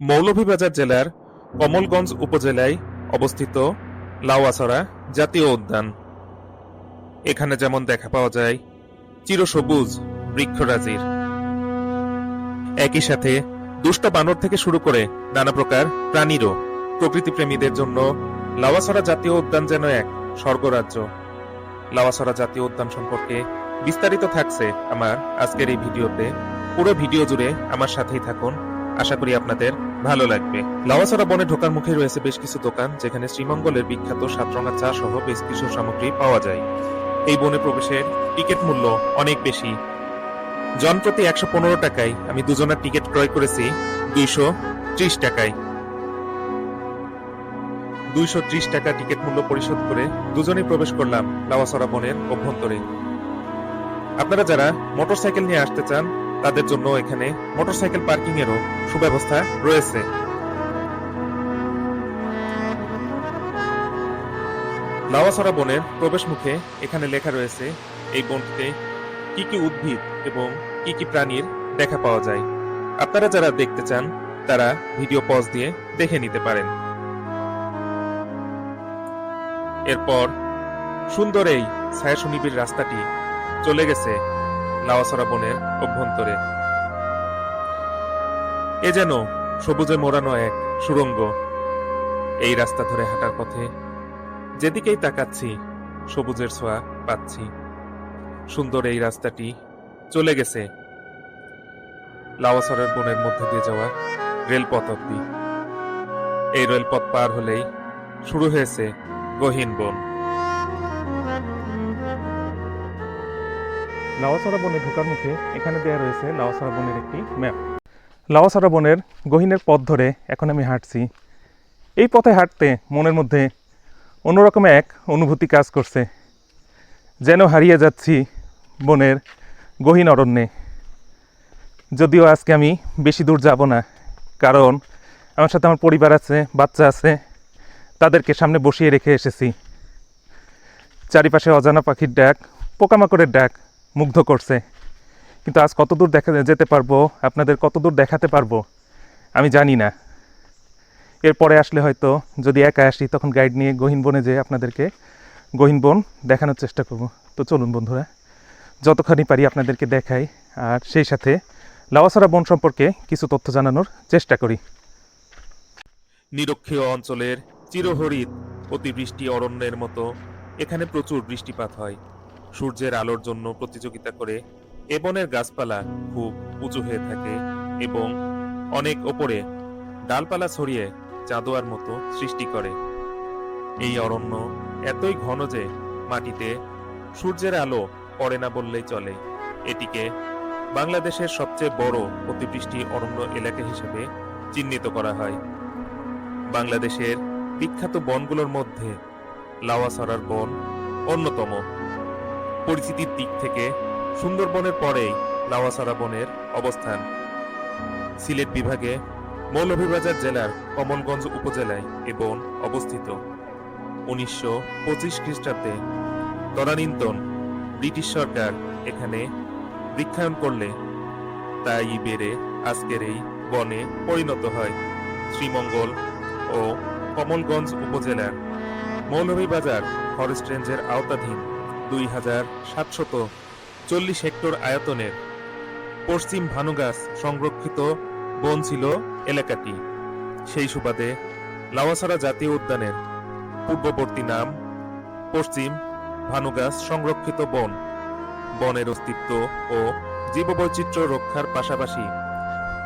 মৌলভীবাজার জেলার কমলগঞ্জ উপজেলায় অবস্থিত লাউয়াছড়া জাতীয় উদ্যান। এখানে যেমন দেখা পাওয়া যায়, চিরসবুজ বৃক্ষরাজির। একই সাথে দুষ্ট বানর থেকে শুরু করে নানা প্রকার প্রাণীরও প্রকৃতিপ্রেমীদের জন্য লাওয়াছড়া জাতীয় উদ্যান যেন এক স্বর্গরাজ্য। লাওয়াছড়া জাতীয় উদ্যান সম্পর্কে বিস্তারিত থাকছে আমার আজকের এই ভিডিওতে। পুরো ভিডিও জুড়ে আমার সাথেই থাকুন। আশা করি আপনাদের ভালো লাগবে। লাওয়াছড়া বনে ঢোকার মুখে রয়েছে বেশ কিছু দোকান, যেখানে শ্রীমঙ্গলের বিখ্যাত সাতরঙা চা সহ বেশ কিছু সামগ্রী পাওয়া যায়। এই বনে প্রবেশের টিকিট মূল্য অনেক বেশি। জন প্রতি একশো পনেরো টাকায় আমি দুজনের টিকিট ক্রয় করেছি দুইশো ত্রিশ টাকায়। দুইশো ত্রিশ টাকা টিকিট মূল্য পরিশোধ করে দুজনেই প্রবেশ করলাম লাওয়াছড়া বনের অভ্যন্তরে। আপনারা যারা মোটরসাইকেল নিয়ে আসতে চান তাদের জন্য এখানে মোটরসাইকেল পার্কিং এরও সুব্যবস্থা রয়েছে। লাওয়াছড়া বনের প্রবেশ মুখে এখানে লেখা রয়েছে, এই বনটিতে কি কি উদ্ভিদ এবং কি কি প্রাণীর দেখা পাওয়া যায়। আপনারা যারা দেখতে চান, তারা ভিডিও পজ দিয়ে দেখে নিতে পারেন। এরপর সুন্দর এই ছায়াশনিবির রাস্তাটি চলে গেছে। লাওয়াছড়া বনের অভ্যন্তরে। এ যেন সবুজে মোড়ানো এক সুড়ঙ্গ এই রাস্তা ধরে হাঁটার পথে যেদিকেই তাকাচ্ছি, সবুজের ছোঁয়া পাচ্ছি। সুন্দর এই রাস্তাটি চলে গেছে লাওয়াছড়ার বনের মধ্যে দিয়ে যাওয়া রেলপথ অব্দি এই রেলপথ পার হলেই শুরু হয়েছে গহীন বন। লাওয়াছড়া বনে ঢোকার মুখে এখানে দেওয়া রয়েছে লাওয়াছড়া বনের একটি ম্যাপ। লাওয়াছড়া বনের গহিনের পথ ধরে এখন আমি হাঁটছি। এই পথে হাঁটতে মনের মধ্যে অন্যরকম এক অনুভূতি কাজ করছে। যেন হারিয়ে যাচ্ছি বনের গহীন অরণ্যে। যদিও আজকে আমি বেশি দূর যাব না, কারণ আমার সাথে আমার পরিবার আছে, বাচ্চা আছে, তাদেরকে সামনে বসিয়ে রেখে এসেছি। চারিপাশে অজানা পাখির ডাক, পোকামাকড়ের ডাক মুগ্ধ করছে। কিন্তু আজ কতদূর দেখা যেতে পারব? আপনাদের কতদূর দেখাতে পারব? আমি জানি না। এরপরে আসলে হয়তো যদি একা আসি, তখন গাইড নিয়ে গহীন বনে যেয়ে আপনাদেরকে গহীন বন দেখানোর চেষ্টা করব। তো চলুন বন্ধুরা, যতখানি পারি আপনাদেরকে দেখাই, আর সেই সাথে লাওয়াছড়া বন সম্পর্কে কিছু তথ্য জানানোর চেষ্টা করি। নিরক্ষীয় অঞ্চলের চিরহরিত অতিবৃষ্টি অরণ্যের মতো, এখানে প্রচুর বৃষ্টিপাত হয়। সূর্যের আলোর জন্য প্রতিযোগিতা করে এ বনের গাছপালা খুব উঁচু হয়ে থাকে এবং অনেক ওপরে ডালপালা ছড়িয়ে চাঁদোয়ার মতো সৃষ্টি করে। এই অরণ্য এতই ঘন যে মাটিতে সূর্যের আলো পড়ে না বললেই চলে। এটিকে বাংলাদেশের সবচেয়ে বড় অতিবৃষ্টি অরণ্য এলাকা হিসেবে চিহ্নিত করা হয়। বাংলাদেশের বিখ্যাত বনগুলোর মধ্যে লাওয়াছড়ার বন অন্যতম। পরিচিতির দিক থেকে সুন্দরবনের পরেই লাওয়াছড়া বনের অবস্থান। সিলেট বিভাগে মৌলভীবাজার জেলার কমলগঞ্জ উপজেলায় এ বন অবস্থিত। উনিশশো পঁচিশ খ্রিস্টাব্দে তদানীন্তন ব্রিটিশ সরকার এখানে বৃক্ষায়ন করলে তাই বেড়ে আজকের এই বনে পরিণত হয়। শ্রীমঙ্গল ও কমলগঞ্জ উপজেলার মৌলভীবাজার ফরেস্ট রেঞ্জের আওতাধীন দুই হাজার সাতশত চল্লিশ হেক্টর আয়তনের পশ্চিম ভানুগাছ সংরক্ষিত বন ছিল এলাকাটি। সেই সুবাদে লাওয়াছড়া জাতীয় উদ্যানের পূর্ববর্তী নাম পশ্চিম ভানুগাছ সংরক্ষিত বন। বনের অস্তিত্ব ও জীববৈচিত্র্য রক্ষার পাশাপাশি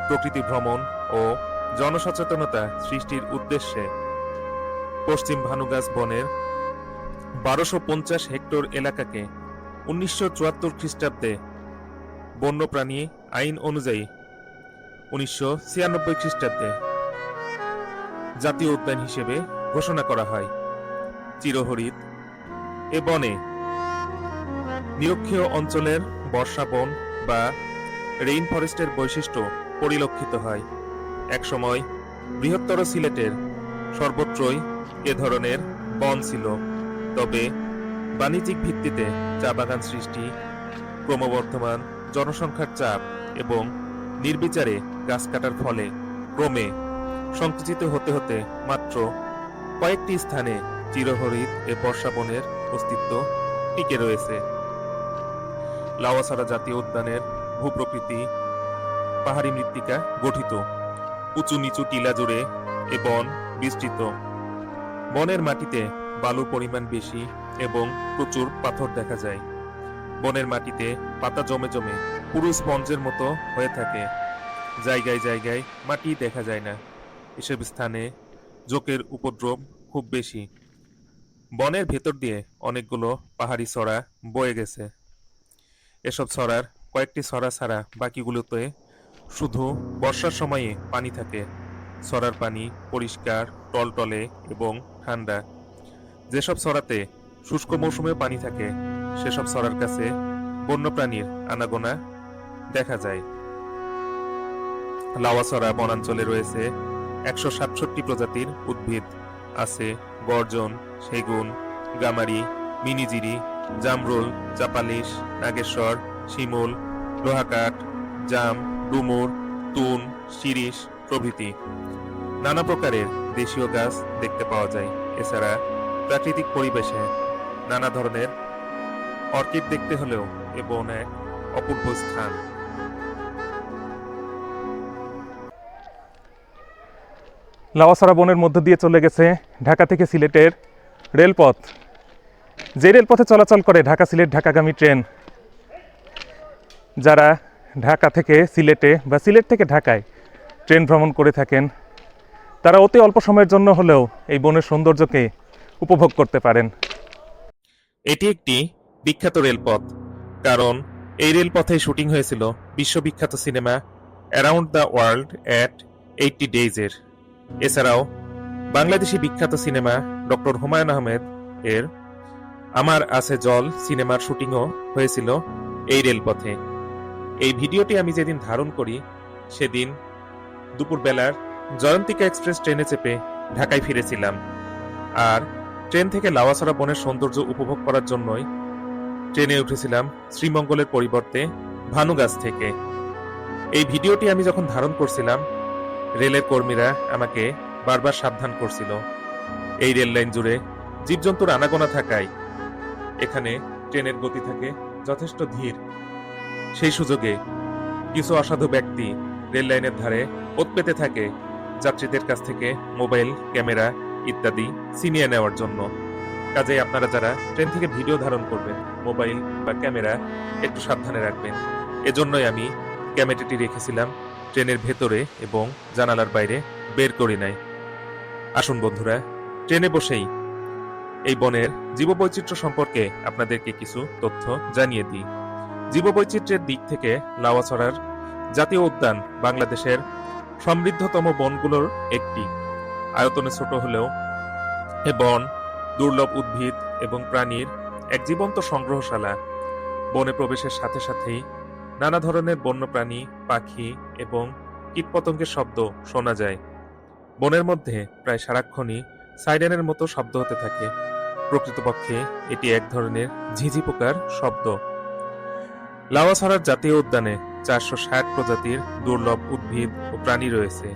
প্রকৃতি ভ্রমণ ও জনসচেতনতা সৃষ্টির উদ্দেশ্যে পশ্চিম ভানুগাছ বনের বারোশো পঞ্চাশ হেক্টর এলাকাকে উনিশশো চুয়াত্তর খ্রিস্টাব্দে বন্যপ্রাণী আইন অনুযায়ী উনিশশো ছিয়ানব্বই খ্রিস্টাব্দে জাতীয় উদ্যান হিসেবে ঘোষণা করা হয়। চিরহরিত এ বনে নিরক্ষীয় অঞ্চলের বর্ষাবন বা রেইন ফরেস্টের বৈশিষ্ট্য পরিলক্ষিত হয়। একসময় বৃহত্তর সিলেটের সর্বত্রই এ ধরনের বন ছিল। তবে বাণিজ্যিক ভিত্তিতে চা বাগান সৃষ্টি, ক্রমবর্ধমান জনসংখ্যার চাপ এবং নির্বিচারে গাছ কাটার ফলে ক্রমে সংকুচিত হতে হতে মাত্র কয়েকটি স্থানে চিরহরিত এ বর্ষা বনের অস্তিত্ব টিকে রয়েছে। লাওয়াসারা জাতীয় উদ্যানের ভূপ্রকৃতি, পাহাড়ি মৃত্তিকা গঠিত। উঁচু নিচু টিলা জুড়ে এ বন বিস্তৃত। বনের মাটিতে বালুর পরিমাণ বেশি এবং প্রচুর পাথর দেখা যায়। বনের মাটিতে পাতা জমে জমে পুরো স্পঞ্জের মতো হয়ে থাকে। জায়গায় জায়গায় মাটি দেখা যায় না। এসব স্থানে জোকের উপদ্রব খুব বেশি। বনের ভেতর দিয়ে অনেকগুলো পাহাড়ি ছড়া বয়ে গেছে। এসব ছড়ার কয়েকটি ছড়া ছাড়া বাকিগুলোতে শুধু বর্ষার সময়ে পানি থাকে। ছড়ার পানি পরিষ্কার, টলটলে এবং ঠান্ডা। যেসব ছড়াতে শুষ্ক মৌসুমে পানি থাকে, সেসব ছড়ার কাছে বন্যপ্রাণীর আনাগোনা দেখা যায়। লাওয়াছড়া বনাঞ্চলে রয়েছে একশো সাতষট্টি প্রজাতির উদ্ভিদ। আছে গর্জন, সেগুন, গামারি, মিনিজিরি, জামরুল, চাপালিশ, নাগেশ্বর, শিমুল, লোহাকাঠ, জাম, ডুমুর, তুন, শিরিষ প্রভৃতি। নানা প্রকারের দেশীয় গাছ দেখতে পাওয়া যায়। এছাড়া প্রাকৃতিক পরিবেশে নানা ধরনের অর্কিড দেখতে হলেও এ বন এক অপূর্ব স্থান। লাওয়াসারা বনের মধ্য দিয়ে চলে গেছে ঢাকা থেকে সিলেটের রেলপথ। যে রেলপথে চলাচল করে ঢাকা সিলেট ঢাকাগামী ট্রেন, যারা ঢাকা থেকে সিলেটে বা সিলেট থেকে ঢাকায় ট্রেন ভ্রমণ করে থাকেন, তারা অতি অল্প সময়ের জন্য হলেও এই বনের সৌন্দর্যকে উপভোগ করতে পারেন। এটি একটি বিখ্যাত রেলপথ, কারণ এই রেলপথে শুটিং হয়েছিল বিশ্ববিখ্যাত cinema around the world at eighty ডেইজের এছাড়াও বাংলাদেশি বিখ্যাত সিনেমা ডক্টর হুমায়ুন আহমেদ এর আমার আছে জল সিনেমার শুটিংও হয়েছিল এই রেলপথে। এই ভিডিওটি আমি যেদিন ধারণ করি, সেদিন দুপুরবেলার জয়ন্তিকা এক্সপ্রেস ট্রেনে চেপে ঢাকায় ফিরেছিলাম। আর ট্রেন থেকে লাওয়াছড়া বনের সৌন্দর্য উপভোগ করার জন্যই ট্রেনে উঠেছিলাম শ্রীমঙ্গলের পরিবর্তে ভানুগাছ থেকে। এই ভিডিওটি আমি যখন ধারণ করছিলাম, রেলের কর্মীরা আমাকে বারবার সাবধান করছিল। এই রেল লাইন জুড়ে জীবজন্তুর আনাগোনা থাকায় এখানে ট্রেনের গতি থাকে যথেষ্ট ধীর। সেই সুযোগে কিছু অসাধু ব্যক্তি রেল লাইনের ধারে ওত পেতে থাকে যাত্রীদের কাছ থেকে মোবাইল, ক্যামেরা ইত্যাদি ছিনিয়ে নেওয়ার জন্য। কাজেই আপনারা যারা ট্রেন থেকে ভিডিও ধারণ করবেন, মোবাইল বা ক্যামেরা, একটু সাবধানে রাখবেন। এজন্যই আমি ক্যামেরাটি রেখেছিলাম ট্রেনের ভেতরে এবং জানালার বাইরে বের করি নাই। আসুন বন্ধুরা, ট্রেনে বসেই এই বনের জীববৈচিত্র্য সম্পর্কে আপনাদেরকে কিছু তথ্য জানিয়ে দিই। জীববৈচিত্র্যের দিক থেকে লাওয়াছড়ার জাতীয় উদ্যান বাংলাদেশের সমৃদ্ধতম বনগুলোর একটি। আয়তনে ছোট হলেও এ বন, দুর্লভ উদ্ভিদ এবং প্রাণীর এক জীবন্ত সংগ্রহশালা। বনে প্রবেশের সাথে সাথেই নানা ধরনের বন্যপ্রাণী, পাখি এবং কীটপতঙ্গের শব্দ শোনা যায়। বনের মধ্যে প্রায় সারাক্ষণই সাইরেনের মতো শব্দ হতে থাকে। প্রকৃতপক্ষে এটি এক ধরনের ঝিঝি পোকার শব্দ। লাওয়াছড়ার জাতীয় উদ্যানে চারশো ষাট প্রজাতির দুর্লভ উদ্ভিদ ও প্রাণী রয়েছে।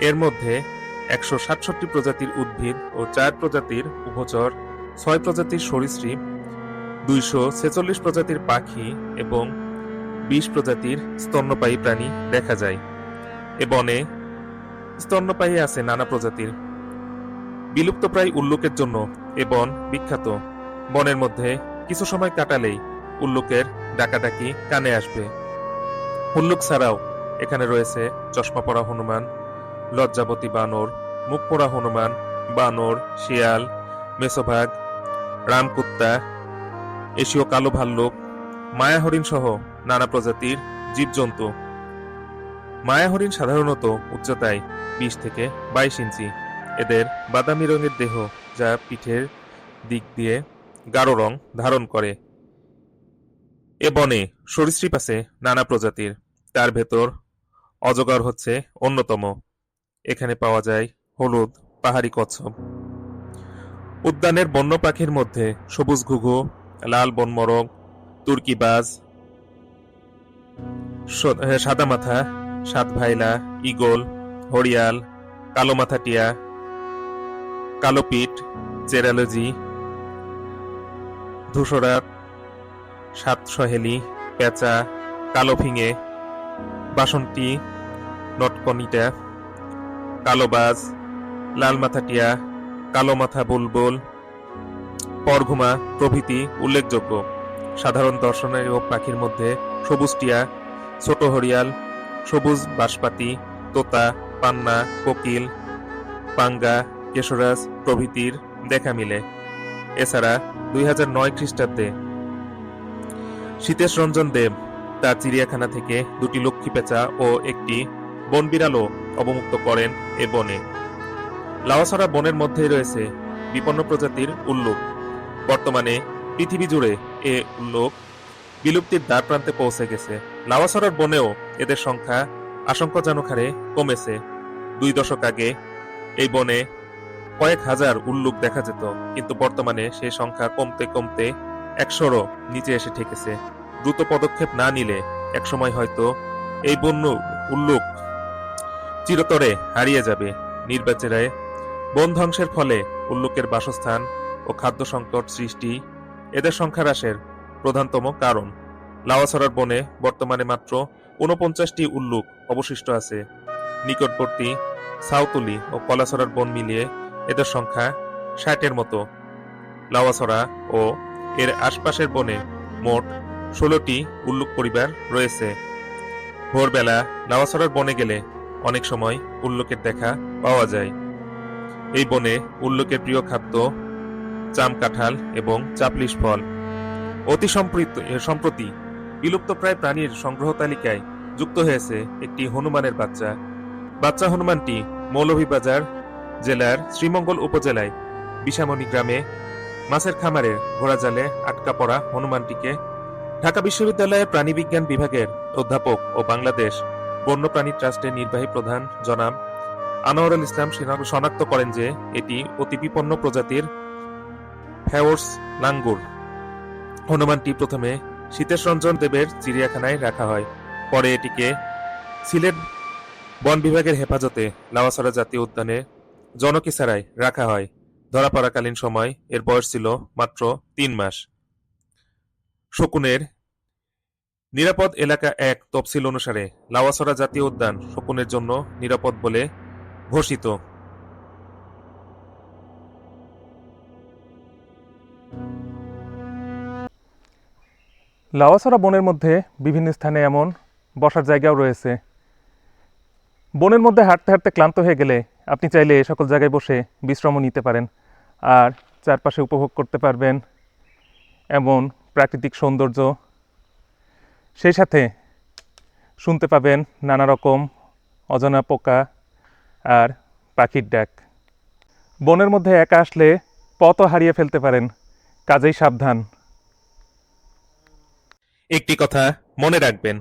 এর মধ্যে একশো সাতষট্টি প্রজাতির উদ্ভিদ ও চার প্রজাতির উভচর ছয় প্রজাতির সরীসৃপ, দুইশো ছেচল্লিশ প্রজাতির পাখি এবং বিশ প্রজাতির স্তন্যপায়ী প্রাণী দেখা যায়। এ বনে স্তন্যপায়ী আছে নানা প্রজাতির। বিলুপ্তপ্রায় উল্লুকের জন্য এ বন বিখ্যাত। বনের মধ্যে কিছু সময় কাটালেই উল্লুকের ডাকাডাকি কানে আসবে। উল্লুক ছাড়াও এখানে রয়েছে চশমা পরা হনুমান লজ্জাবতী বানর, মুখ পোড়া হনুমান, বানর, শিয়াল, মেসোভাগ, রামকুত্তা, এশীয় কালো ভাল্লুক মায়া হরিণ সহ নানা প্রজাতির জীবজন্তু। মায়া হরিণ সাধারণত উচ্চতায় বিশ থেকে বাইশ ইঞ্চি। এদের বাদামি রঙের দেহ যা পিঠের দিক দিয়ে গাঢ় রং ধারণ করে। এ বনে সরীসৃপ আছে নানা প্রজাতির। তার ভেতর অজগর হচ্ছে অন্যতম। এখানে পাওয়া যায় হলুদ, পাহাড়ি কচ্ছপ। উদ্যানের বন্য পাখির মধ্যে সবুজ ঘুঘু, লাল বনমরগ তুর্কিবাজ স- সাদামাথা সাতভাইলা ঈগল, হরিয়াল, কালো মাথা টিয়া, কালো পিট চেরালজি ধূসরাত, সাত সহেলি, পেঁচা, কালো ফিঙে, বাসন্তী, নটকনিটা। কালো বাজ লাল মাথা টিয়া কালো মাথা বুলবুল, পরঘুমা প্রভৃতি উল্লেখযোগ্য। সাধারণ দর্শনীয় পাখির মধ্যে সবুজ টিয়া ছোট হরিয়াল, সবুজ বাঁশপাতি, তোতা, পান্না, কোকিল, পাঙ্গা, কেশরাজ প্রভৃতির দেখা মিলে। এছাড়া দুই হাজার নয় খ্রিস্টাব্দে সীতেশ রঞ্জন দেব তার চিড়িয়াখানা থেকে দুটি লক্ষ্মী পেঁচা ও একটি বন বিড়ালও অবমুক্ত করেন এ বনে। লাওয়াছড়া বনের মধ্যেই রয়েছে বিপন্ন প্রজাতির উল্লুক। বর্তমানে পৃথিবী জুড়ে এ উল্লুক বিলুপ্তির দ্বার প্রান্তে পৌঁছে গেছে। লাওয়াছড়ার বনেও এদের সংখ্যা আশঙ্কাজনক হারে কমেছে। দুই দশক আগে এই বনে কয়েক হাজার উল্লুক দেখা যেত, কিন্তু বর্তমানে সেই সংখ্যা কমতে কমতে একশোরও নিচে এসে ঠেকেছে। দ্রুত পদক্ষেপ না নিলে একসময় হয়তো এই বন্য উল্লুক চিরতরে হারিয়ে যাবে নির্বাচনে। বন ধ্বংসের ফলে উল্লুকের বাসস্থান ও খাদ্য সংকট সৃষ্টি এদের সংখ্যা হ্রাসের প্রধানতম কারণ। লাওয়াছড়ার বনে বর্তমানে মাত্র ঊনপঞ্চাশটি উল্লুক অবশিষ্ট আছে। নিকটবর্তী সাউতুলি ও কলাছড়ার বন মিলিয়ে এদের সংখ্যা ষাটের মতো। লাওয়াছড়া ও এর আশপাশের বনে মোট ষোলোটি উল্লুক পরিবার রয়েছে। ভোরবেলা লাওয়াছড়ার বনে গেলে অনেক সময় উল্লোকের দেখা পাওয়া যায়। এই বনে উল্লোকের প্রিয় খাদ্য চাম কাঁঠাল এবং চাপলিশ ফল। অতি সম্প্রীত বিলুপ্তপ্রায় প্রাণীর সংগ্রহ তালিকায় যুক্ত হয়েছে একটি হনুমানের বাচ্চা। বাচ্চা হনুমানটি মৌলভীবাজার জেলার শ্রীমঙ্গল উপজেলায় বিশামণি গ্রামে মাছের খামারের ঘোড়া জালে আটকা পড়া হনুমানটিকে ঢাকা বিশ্ববিদ্যালয়ের প্রাণীবিজ্ঞান বিভাগের অধ্যাপক ও বাংলাদেশ বন্যপ্রাণী ট্রাস্টের নির্বাহী প্রধান জনাব আনোয়ারুল ইসলাম শিনা- শনাক্ত করেন যে এটি অতি বিপন্ন প্রজাতির ফ্যাওর্স লাঙ্গুর। হনুমানটি প্রথমে সীতেশ রঞ্জন দেবের চিড়িয়াখানায় রাখা হয়। পরে এটিকে সিলেট বন বিভাগের হেফাজতে লাওয়াছড়া জাতীয় উদ্যানে জনকিসারায় রাখা হয়। ধরা পড়াকালীন সময় এর বয়স ছিল মাত্র তিন মাস। শকুনের নিরাপদ এলাকা এক তফসিল অনুসারে লাওয়াছড়া জাতীয় উদ্যান শকুনের জন্য নিরাপদ বলে ঘোষিত। লাওয়াছড়া বনের মধ্যে বিভিন্ন স্থানে এমন বসার জায়গাও রয়েছে। বনের মধ্যে হাঁটতে হাঁটতে ক্লান্ত হয়ে গেলে আপনি চাইলে সকল জায়গায় বসে বিশ্রামও নিতে পারেন আর চারপাশে উপভোগ করতে পারবেন এমন প্রাকৃতিক সৌন্দর্য সেই সাথে শুনতে পাবেন নানা রকম অজানা পোকা আর পাখির ডাক। বনের মধ্যে একা আসলে পথও হারিয়ে ফেলতে পারেন, কাজেই সাবধান। একটি কথা মনে রাখবেন,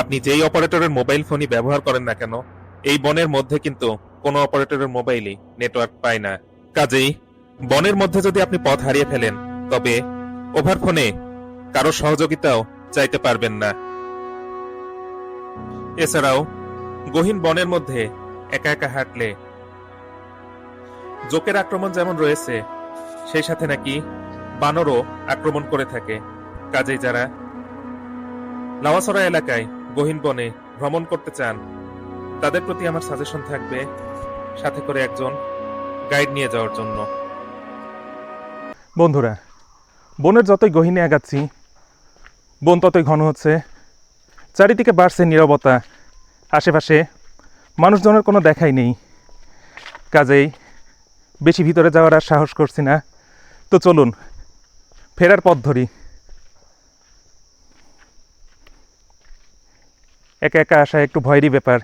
আপনি যেই অপারেটরের মোবাইল ফোনই ব্যবহার করেন না কেন, এই বনের মধ্যে কিন্তু কোনো অপারেটরের মোবাইলই নেটওয়ার্ক পায় না। কাজেই বনের মধ্যে যদি আপনি পথ হারিয়ে ফেলেন, তবে ওভার ফোনে কারও সহযোগিতাও চাইতে পারবেন না। এছাড়াও, গহীন বনের মধ্যে একা একা হাঁটলে জোকের আক্রমণ যেমন রয়েছে, সেই সাথে নাকি বানরও আক্রমণ করে থাকে। কাজেই যারা লাওয়াছড়া এলাকায় গহীন বনে ভ্রমণ করতে চান, তাদের প্রতি আমার সাজেশন থাকবে সাথে করে একজন গাইড নিয়ে যাওয়ার জন্য। বন্ধুরা, বনের যতই গহিনে আগাচ্ছি বন ততই ঘন হচ্ছে। চারিদিকে বাড়ছে নীরবতা। আশেপাশে মানুষজনের কোনো দেখাই নেই। কাজেই বেশি ভিতরে যাওয়ার আর সাহস করছি না। তো চলুন, ফেরার পথ ধরি। একা একা আসা একটু ভয়েরই ব্যাপার।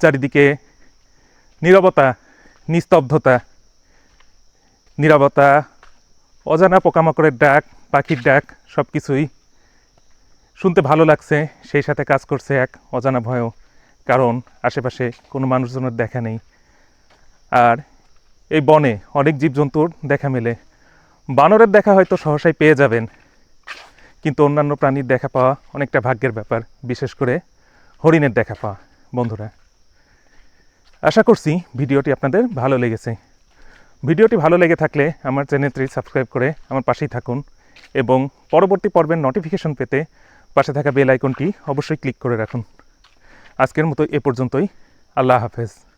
চারিদিকে নীরবতা, নিস্তব্ধতা। নীরবতা, অজানা পোকামাকড়ের ডাক, পাখির ডাক সব কিছুই শুনতে ভালো লাগছে, সেই সাথে কাজ করছে এক অজানা ভয়ও, কারণ আশেপাশে কোনো মানুষজনের দেখা নেই। আর এই বনে অনেক জীবজন্তুর দেখা মেলে। বানরের দেখা হয়তো সহসাই পেয়ে যাবেন, কিন্তু অন্যান্য প্রাণীর দেখা পাওয়া অনেকটা ভাগ্যের ব্যাপার, বিশেষ করে হরিণের দেখা পাওয়া, বন্ধুরা। আশা করছি ভিডিওটি আপনাদের ভালো লেগেছে। ভিডিওটি ভালো লেগে থাকলে আমার চ্যানেলটি সাবস্ক্রাইব করে আমার পাশেই থাকুন এবং পরবর্তী পর্বের নোটিফিকেশন পেতে পাশে থাকা বেল আইকনটি অবশ্যই ক্লিক করে রাখুন। আজকের মতো এ পর্যন্তই। আল্লাহ হাফেজ।